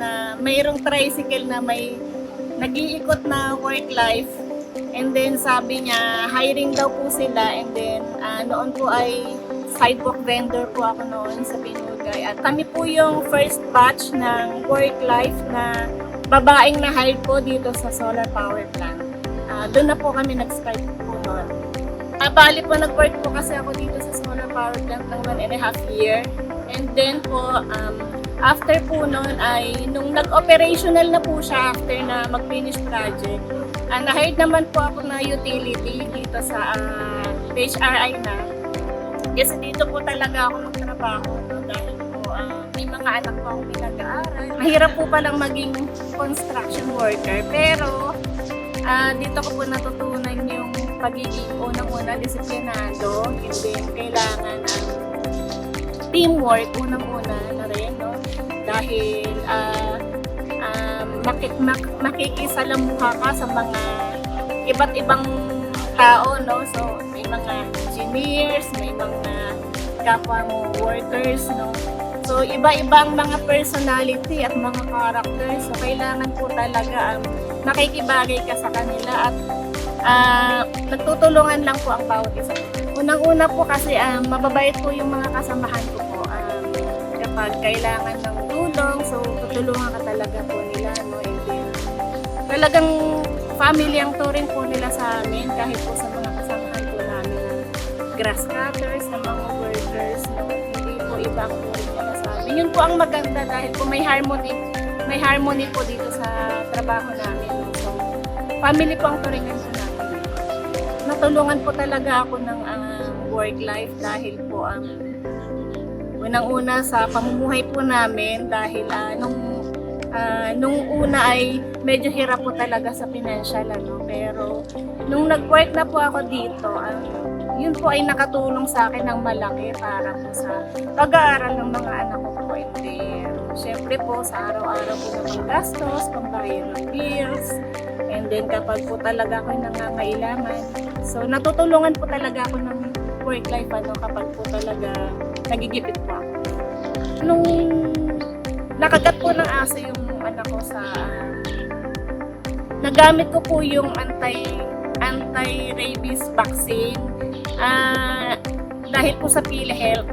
na mayroong tricycle na may nag-iikot na work life. And then sabi niya, hiring daw po sila. And then ah, noon po ay sidewalk vendor po ako noon sa Pinugay. At kami po yung first batch ng work life na babaeng na hire po dito sa solar power plant. Ah, doon na po kami nag-start po noon. Ah, bali po, nag-work po kasi ako dito sa solar power plant ng one and a half year. And then po, um, after po noon ay, nung nag-operational na po siya after na mag-finish project, uh, na-hired naman po ako na utility dito sa ah, HRI na. Kasi dito po talaga ako magtrabaho no, dahil po ah, may mga anak po akong pinag-aaral. Mahirap po palang maging construction worker pero Ah, dito ko po natutunan yung pagiging unang-una disiplinado, and then kailangan ng teamwork unang-una na? Dahil ah ah, maki- mak- makikisalamuha ka sa mga iba't ibang tao, no? So, may mga engineers, may mga kapwa mo workers, no? So, iba-ibang mga personality at mga characters. So, kailangan po talaga ang makikibagay ka sa kanila at ah, nagtutulungan lang po ang bawat isa. Unang-una po kasi um, mababait po yung mga kasamahan ko po. Um, kapag kailangan ng tulong, so tutulungan ka talaga po nila. No? And then, talagang family ang turing po nila sa amin kahit po sa mga kasamahan po namin ng grass cutters, ng mga workers, no? hindi po iba turing nila sa amin. Yun po ang maganda dahil po may harmony may harmony po dito sa trabaho namin. no? So, family po ang turingan po namin. Natulungan po talaga ako ng ah, work life dahil po ang unang-una sa pamumuhay po namin dahil ah, nung ah, nung una ay medyo hirap po talaga sa financial ano. Pero nung nag-work na po ako dito ah, yun po ay nakatulong sa akin ng malaki para po sa pag-aaral ng mga anak ko po. And then syempre po sa araw-araw po ng gastos pambayad ng bills. And then kapag po talaga ako nangangailangan so natutulungan po talaga ako ng work life ano kapag po talaga nagigipit ako nung nakagat po ng aso yung anak ko sa nagamit ko po yung anti anti-rabies vaccine. Ah dahil po sa PhilHealth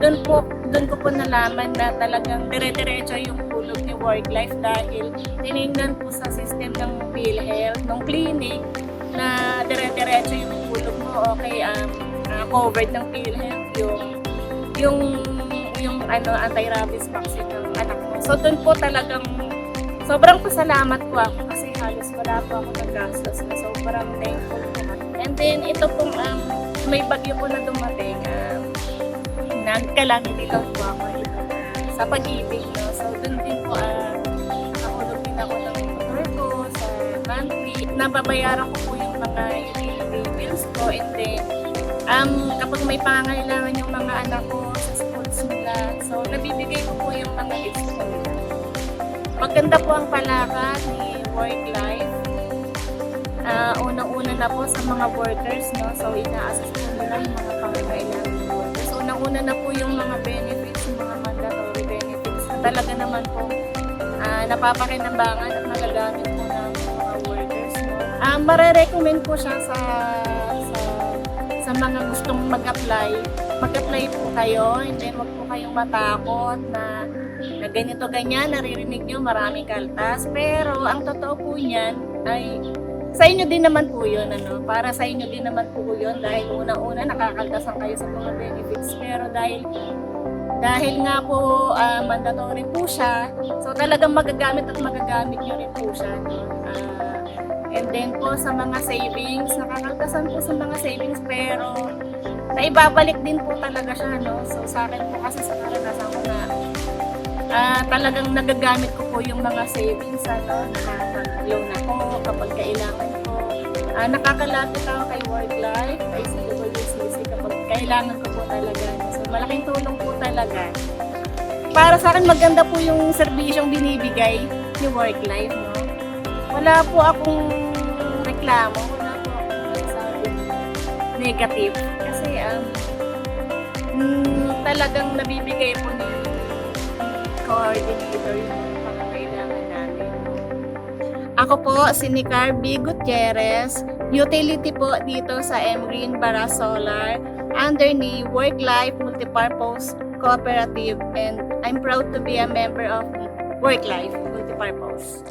doon po doon ko po nalaman na talagang dire-diretso yung hulog ni work life dahil tinignan po sa system ng PhilHealth ng clinic na dire-diretso yung hulog mo okay um, ah, covered ng PhilHealth yung yung yung ano anti-rabies vaccine ng anak mo. So doon po talagang sobrang pasalamat po ako kasi halos wala po ako naggastos na sobrang thankful po. And then ito pong um, may bagyo po na dumating um, nagkalamity lang po ako uh, sa pag-ibig. No? So doon din po uh, nakahulog din ako ng motor ko sa monthly. Nababayaran ko po yung mga utility bills ko and then um, kapag may pangangailangan yung mga anak ko sa schools nila, so nabibigay ko po yung mga gifts ko. Maganda po ang palakad ni work life. Ah, unang-una na po sa mga workers, no? So, ina-assist po nila yung mga pangangailangan ng workers. So, unang-una na po yung mga benefits, yung mga mandatory benefits na talaga naman po ah, napapakinabangan at nagagamit po ng mga workers, no? Ah, mare-recommend ko siya sa, sa sa mga gustong mag-apply, mag-apply po kayo and then wag po kayong matakot na, na ganito ganyan, naririnig nyo maraming kaltas. Pero ang totoo po niyan ay sa inyo din naman po yun, ano, para sa inyo din naman po yun dahil unang-una nakakaltasan kayo sa mga benefits. Pero dahil dahil nga po ah, mandatory po siya, so talagang magagamit at magagamit nyo rin po siya. No? And then po sa mga savings, nakakaltasan po sa mga savings pero naibabalik din po talaga siya, no? So sa akin po kasi sa karanasan ko na ah, talagang nagagamit ko po yung mga savings, ano, nakapag-loan ako kapag kailangan ko. Ah, nakakalapit ako kay Work Life, kay CWCC kapag kailangan ko po talaga. So malaking tulong po talaga. Para sa akin maganda po yung serbisyong binibigay ni Work no? wala po akong reklamo, wala po nasabing negative. Kasi um, mm, talagang nabibigay po ni coordinator yung pangangailangan Ako po si Nicar B. Gutierrez, utility po dito sa M-Green Bara Solar under ni Work Life Multipurpose Cooperative and I'm proud to be a member of Work Life Multipurpose.